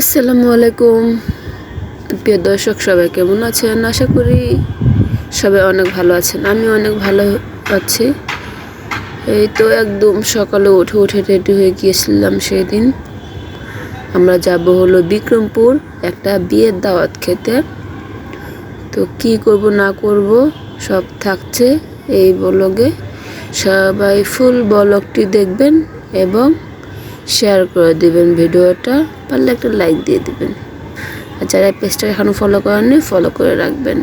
আসসালামু আলাইকুম। প্রিয় দর্শক, সবাই কেমন আছেন? আশা করি সবাই অনেক ভালো আছেন। আমি অনেক ভালো আছি। এই তো একদম সকালে উঠে উঠে রেডি হয়ে গিয়েছিলাম সেই দিন আমরা যাব হলো বিক্রমপুর একটা বিয়ের দাওয়াত খেতে। তো কি করব, না করব, সব থাকছে এই ব্লগে সবাই ফুল ব্লগটি দেখবেন এবং শেয়ার করে দিবেন ভিডিওটা, পারলে একটা লাইক দিয়ে দেবেন। আর যারা পেজটা এখনও ফলো করেননি ফলো করে রাখবেন।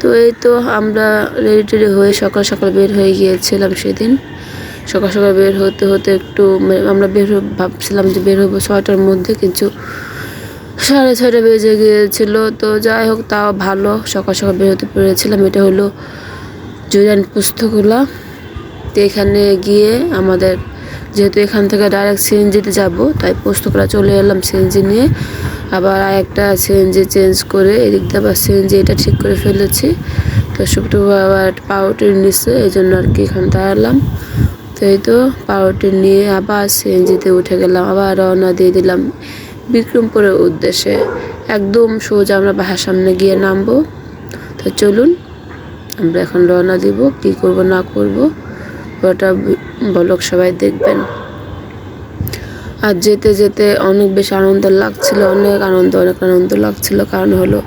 তো এই তো আমরা রেডি টেডি হয়ে সকাল সকাল বের হয়ে গিয়েছিলাম সেদিন। সকাল সকাল বের হতে হতে একটু আমরা বের ভাবছিলাম যে বের হব ছয়টার মধ্যে, কিন্তু সাড়ে ছয়টা বেজে গিয়েছিল। তো যাই হোক, তাও ভালো, সকাল সকাল বের হতে পেরেছিলাম। এটা হলো জুলিয়ান পুস্তকগুলা তো এখানে গিয়ে আমাদের যেহেতু এখান থেকে ডাইরেক্ট সিএনজিতে যাব, তাই পুস্তকরা চলে এলাম সিএনজি নিয়ে। আবার একটা সিএনজি চেঞ্জ করে এদিক দিয়ে আবার সিএনজি এটা ঠিক করে ফেলেছি। তো শুক্তো আবার পাউরুটি নিচ্ছে এই জন্য আর কি এখান দাঁড়ালাম তো এই তো পাউরুটি নিয়ে আবার সিএনজিতে উঠে গেলাম, আবার রওনা দিয়ে দিলাম বিক্রমপুরের উদ্দেশ্যে। একদম সোজা আমরা বাসার সামনে গিয়ে নামবো। তো চলুন, আমরা এখন রওনা দিব, কি করব না করব। ওটা বলক সবাই দেখবেন। আর যেতে যেতে অনেক বেশি আনন্দ লাগছিল, অনেক আনন্দ অনেক আনন্দ লাগছিল। কারণ হলো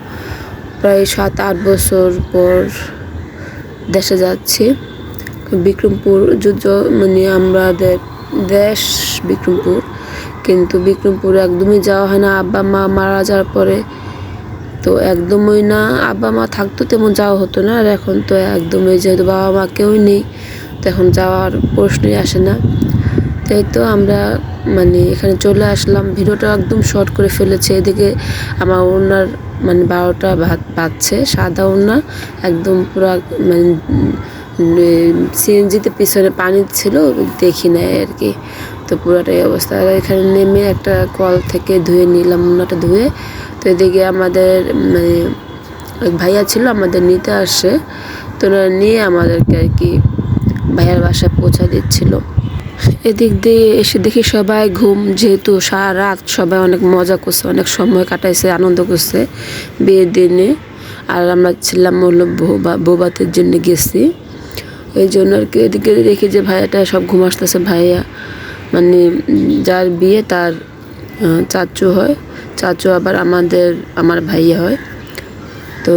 প্রায় সাত, আট বছর পর দেশে যাচ্ছি। বিক্রমপুর যুদ্ধ মানে আমাদের দেশ বিক্রমপুর। কিন্তু বিক্রমপুর একদমই যাওয়া হয় না। আব্বা, মা মারা যাওয়ার পরে তো একদমই না। আব্বা, মা থাকতো তেমন, যাওয়া হতো না। আর এখন তো একদমই যেহেতু বাবা মা কেউই নেই। তো এখন যাওয়ার প্রশ্নই আসে না। তাই তো আমরা মানে এখানে চলে আসলাম। ভিডিওটা একদম শর্ট করে ফেলেছে। এদিকে আমার ওনার মানে বারোটা ভাত পাচ্ছে সাদা ওনা একদম পুরো মানে সিএনজিতে পিছনে পানি ছিল, দেখি নাই আর কি। তো পুরোটাই অবস্থা। আর এখানে নেমে একটা কল থেকে ধুয়ে নিলাম ওনাটা ধুয়ে। তো এদিকে আমাদের মানে ভাইয়া ছিল, আমাদের নিতে আসে। তো নিয়ে আমাদেরকে আর কি ভাইয়ার বাসায় পৌঁছা দিচ্ছিল। এদিক দিয়ে এসে দেখি সবাই ঘুম, যেহেতু সারা রাত সবাই অনেক মজা করছে, অনেক সময় কাটাইছে, আনন্দ করছে বিয়ের দিনে। আর আমরা ছিলাম হলো বোবা বোবাতের জন্য গেছি। এই জন্য আর কি এদিকে দেখি যে ভাইয়াটা সব ঘুম আসতেছে। ভাইয়া মানে যার বিয়ে তার চাচু হয়। চাচু আবার আমাদের, আমার ভাইয়া হয়। তো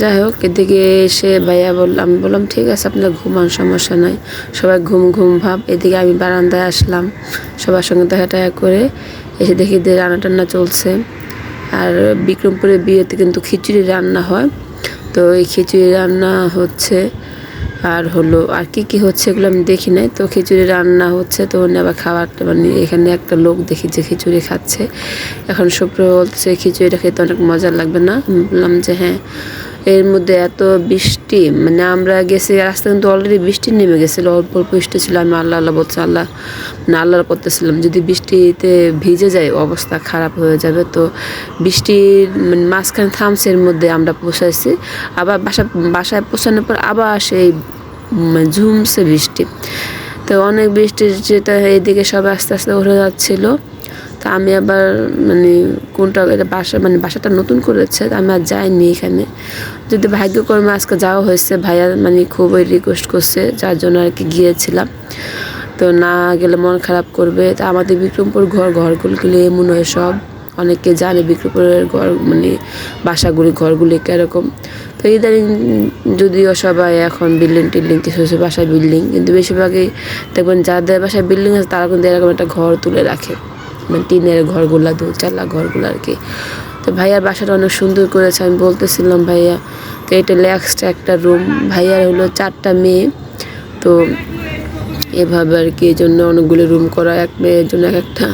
যাই হোক এদিকে এসে ভাইয়া বললাম বললাম, ঠিক আছে, আপনার ঘুমান সমস্যা নাই। সবাই ঘুম ঘুম ভাব, এদিকে আমি বারান্দায় আসলাম। সবার সঙ্গে দেখা টাকা করে এসে দেখি যে রান্না টান্না চলছে। আর বিক্রমপুরে বিয়েতে কিন্তু খিচুড়ি রান্না হয়। তো এই খিচুড়ি রান্না হচ্ছে আর হলো, আর কি কি হচ্ছে এগুলো আমি দেখি নাই। তো খিচুড়ি রান্না হচ্ছে, তো উনি আবার খাবারটা মানে এখানে একটা লোক দেখি যে খিচুড়ি খাচ্ছে। এখন শুক্র বলছে, খিচুড়িটা খেতে অনেক মজা লাগবে না? বললাম যে হ্যাঁ। এর মধ্যে এত বৃষ্টি মানে আমরা গেছি, রাস্তা কিন্তু অলরেডি বৃষ্টি নেমে গেছিল, অল্প অল্প বৃষ্টি ছিল, আমি আল্লাহ আল্লাহ বলছি, আল্লাহ মানে আল্লাহ করতেছিলাম, যদি বৃষ্টিতে ভিজে যায়, অবস্থা খারাপ হয়ে যাবে, তো বৃষ্টির মানে মাঝখানে থামছে, এর মধ্যে আমরা পৌঁছাইছি, আবার বাসা, বাসায় পৌঁছানোর পর আবার সেই ঝুমছে বৃষ্টি। তো অনেক বৃষ্টি যেটা এইদিকে সবাই আস্তে আস্তে উঠে যাচ্ছিল। তা আমি আবার মানে কোনটা এটা বাসা মানে বাসাটা নতুন করেছে আমি আর যাইনি এখানে। যদি ভাগ্যক্রমে আজকে যাওয়া হয়েছে, ভাইয়া মানে খুবই রিকোয়েস্ট করছে, যার জন্য আর কি গিয়েছিলাম। তো না গেলে মন খারাপ করবে। তা আমাদের বিক্রমপুর ঘর, ঘরগুলো এমন হয় সব? অনেকে জানে বিক্রমপুরের ঘর মানে বাসাগুলি, ঘরগুলি কীরকম। তো ইদানিং যদিও সবাই এখন বিল্ডিং টিল্ডিং কিছু কিছু বাসায় বিল্ডিং কিন্তু বেশিরভাগই দেখবেন যাদের বাসায় বিল্ডিং আছে, তারা কিন্তু এরকম একটা ঘর তুলে রাখে। মানে টিনের ঘরগুলা দোচালা ঘরগুলো আর কি। তো ভাইয়ার বাসাটা অনেক সুন্দর করেছে, আমি বলতেছিলাম ভাইয়া, তো এটা এক্সট্রা একটা রুম ভাইয়ার হলো চারটা মেয়ে, তো এভাবে আর কি এই জন্য অনেকগুলো রুম করা, এক মেয়ের জন্য এক একটা।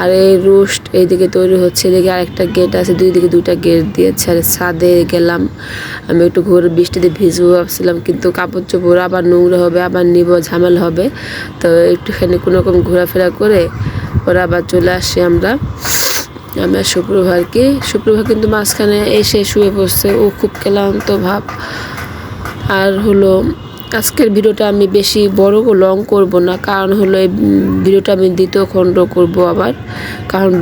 আর এই রোস্ট এইদিকে তৈরি হচ্ছে, এদিকে আরেকটা গেট আছে, দুই দিকে দুইটা গেট দিয়েছে। আর ছাদে গেলাম, আমি একটু ঘুরে বৃষ্টিতে ভিজবো ভাবছিলাম, কিন্তু কাপড় চোপড় আবার নোংরা হবে, আবার নিব, ঝামেলা হবে। তো একটুখানি কোনো রকম ঘোরাফেরা করে পরে আবার চলে আসি আমরা। আমি আর শুক্রবারকে, শুক্রবার কিন্তু মাঝখানে এসে শুয়ে পড়ছে। ও খুব ক্লান্ত ভাব। আর হলো, আজকের ভিডিওটা আমি বেশি বড় লং করব না। কারণ হলো, এই ভিডিওটা আমি দ্বিতীয় খণ্ড করব আবার। কারণ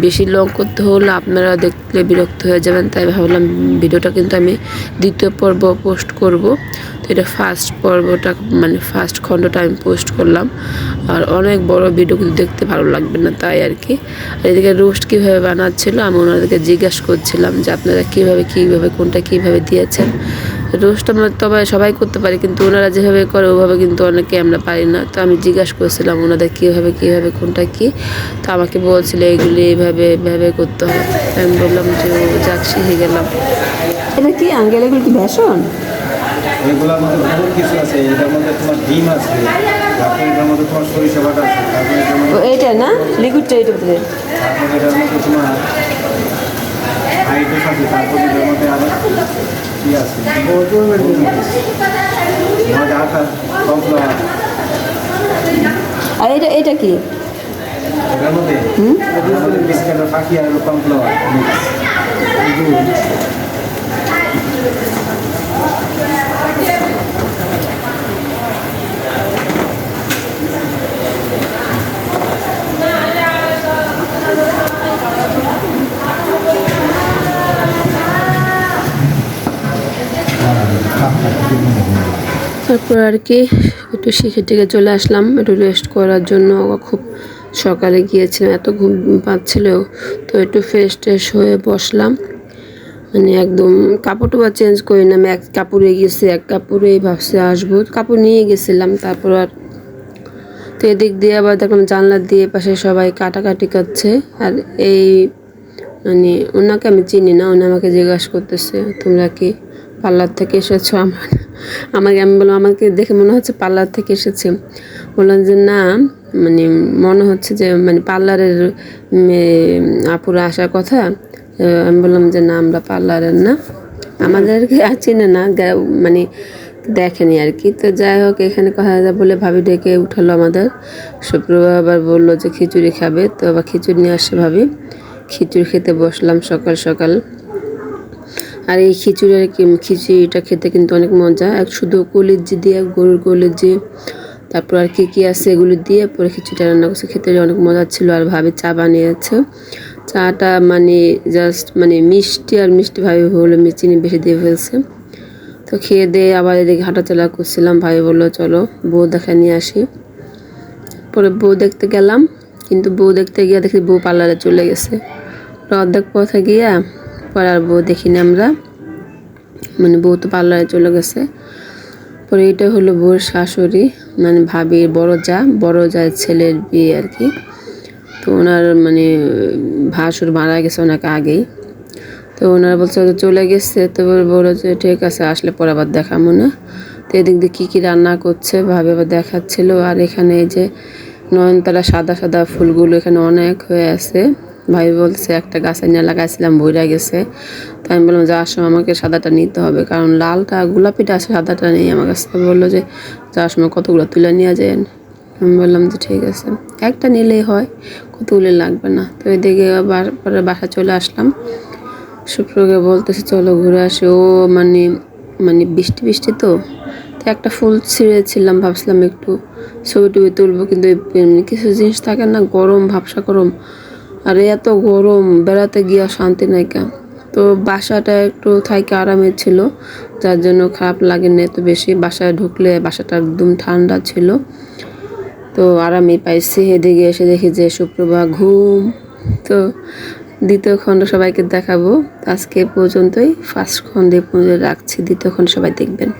বেশি লং করতে হলে আপনারা দেখলে বিরক্ত হয়ে যাবেন। তাই ভাবলাম ভিডিওটা কিন্তু আমি দ্বিতীয় পর্ব পোস্ট করব। এটা ফার্স্ট পর্বটা মানে ফার্স্ট খণ্ডটা আমি পোস্ট করলাম। আর অনেক বড় ভিডিও কিন্তু দেখতে ভালো লাগবে না তাই আর কি। আর এদিকে রোস্ট কীভাবে বানাচ্ছিল, আমি ওনাদেরকে জিজ্ঞাসা করছিলাম যে আপনারা কীভাবে কীভাবে, কোনটা কীভাবে দিয়েছেন। রোস্ট আমরা তবে সবাই করতে পারি, কিন্তু ওনারা যেভাবে করে ওভাবে কিন্তু অনেকে আমরা পারি না। তো আমি জিজ্ঞাসা করছিলাম ওনাদের কীভাবে কীভাবে, কোনটা কী। তো আমাকে বলছিল এগুলি এইভাবে এভাবে করতে হবে। আমি বললাম যে যাক, শিখে গেলাম। এটা কি আঙ্গেল, এগুলো কি ভ্যাসন এগুলোর মধ্যে বহুত কিছু আছে এটার মধ্যে তোমার ডিম আছে তারপরে এটার মধ্যে তোমার সরিষা বাটা আছে তারপরে এইটা না? লিকুইডটা এইটা বোধ তারপরে এটার মধ্যে তোমার হাইড্রোস আছে তারপরে এটার মধ্যে আবার কি আছে? মজা আটা কমফ্লাওয়ার আর এটা এটা কি? এটার মধ্যে ফাঁকি আর কমফ্লাওয়ার তারপর আর কি, একটু শিখে টিকে চলে আসলাম, একটু রেস্ট করার জন্য। খুব সকালে গিয়েছিলাম, এত ঘুম পাচ্ছিল, তো একটু ফ্রেশ ট্রেশ হয়ে বসলাম। মানে একদম কাপড় টাপড় চেঞ্জ করি না। এক কাপড়ে গেছি, এক কাপড়েই ভাবছি আসব। কাপড় নিয়ে গেছিলাম, তারপর আর তো এদিক দিয়ে আবার দেখলাম জানলা দিয়ে পাশে সবাই কাটাকাটি করছে। আর এই মানে ওনাকে আমি চিনি না, উনি আমাকে জিজ্ঞাসা করতেছে, তোমরা কি পার্লার থেকে এসেছ? আমার, আমাকে, আমি বললাম, আমাকে দেখে মনে হচ্ছে পার্লার থেকে এসেছে। বললাম যে, না মানে মনে হচ্ছে যে মানে পার্লারের আপুরা আসার কথা। আমি বললাম যে না, আমরা পার্লারের না। আমাদেরকে চিনে না মানে দেখেনি আর কি। তো যাই হোক, এখানে কথা বলে ভাবি ডেকে উঠালো আমাদের। সুপ্রভা আবার বলল যে খিচুড়ি খাবে, তো আবার খিচুড়ি নিয়ে আসে ভাবি। খিচুড়ি খেতে বসলাম সকাল সকাল। আর এই খিচুড়ির খিচুড়িটা খেতে কিন্তু অনেক মজা। এক শুধু কলিজি দিয়ে গরুর কলিজি, তারপর আর কী কী আছে এগুলো দিয়ে পরে খিচুড়িটা রান্না করছে। খেতে অনেক মজা ছিল আর ভাবি চা বানিয়েছে। চাটা মানে জাস্ট মানে মিষ্টি আর মিষ্টি ভাবে হলো চিনি বেশি দিয়ে ফেলছে। তো খেয়ে দিয়ে আবার এদিকে হাঁটাচলা করছিলাম, ভাই বলল, চলো বউ দেখা নিয়ে আসি। পরে বউ দেখতে গেলাম, কিন্তু বউ দেখতে গিয়ে দেখি বউ পার্লারে চলে গেছে। অর্ধেক পথে গিয়া পরে আর বউ দেখিনি আমরা। মানে বউ তো পার্লারে চলে গেছে। পরে এটা হলো বউর শাশুড়ি মানে ভাবির বড় যা, বড় যায় ছেলের বিয়ে আর কি। তো ওনার মানে ভাসুর মারা গেছে ওনাকে আগেই। তো ওনারা বলছে চলে গেছে, তো বলল যে ঠিক আছে, আসলে পরে আবার দেখাবো না। তো এদিক দিয়ে কী কী রান্না করছে, ভাবে আবার দেখাচ্ছিল। আর এখানে এই যে নয়নতারা সাদা সাদা ফুলগুলো এখানে অনেক হয়ে আছে। ভাই বলছে, একটা গাছে নিয়ে লাগাইছিলাম বইরা গেছে। তো আমি বললাম, যাওয়ার সময় আমাকে সাদাটা নিতে হবে, কারণ লালটা, গোলাপিটা আছে, সাদাটা নেই। আমার কাছে বলল যে, যাওয়ার সময় কতগুলো তুলে নিয়ে যায় আমি বললাম যে ঠিক আছে। একটা নিলেই হয়, কতগুলো লাগবে না। তো এদিকে আবার পরে বাসা চলে আসলাম। শুক্রকে বলতেছে, চলো ঘুরে আসি। ও মানে মানে বৃষ্টি বৃষ্টি তো। তো একটা ফুল ছিঁড়েছিলাম, ভাবছিলাম একটু ছবি টবি তুলবো, কিন্তু কিছু জিনিস থাকে না, গরম, ভাবসা গরম। আর এত গরম, বেড়াতে গিয়া শান্তি নাইকা তো বাসাটা একটু থাইকে আরামের ছিল, যার জন্য খারাপ লাগেনি এত বেশি। বাসায় ঢুকলে বাসাটা একদম ঠান্ডা ছিল। তো আরামই পাইছি। এদিকে এসে দেখি যে সুপ্রভা ঘুম। তো দ্বিতীয় খণ্ড সবাইকে দেখাবো। আজকে পর্যন্তই। ফার্স্ট খণ্ডে রাখছি। দ্বিতীয় খণ্ড সবাই দেখবেন।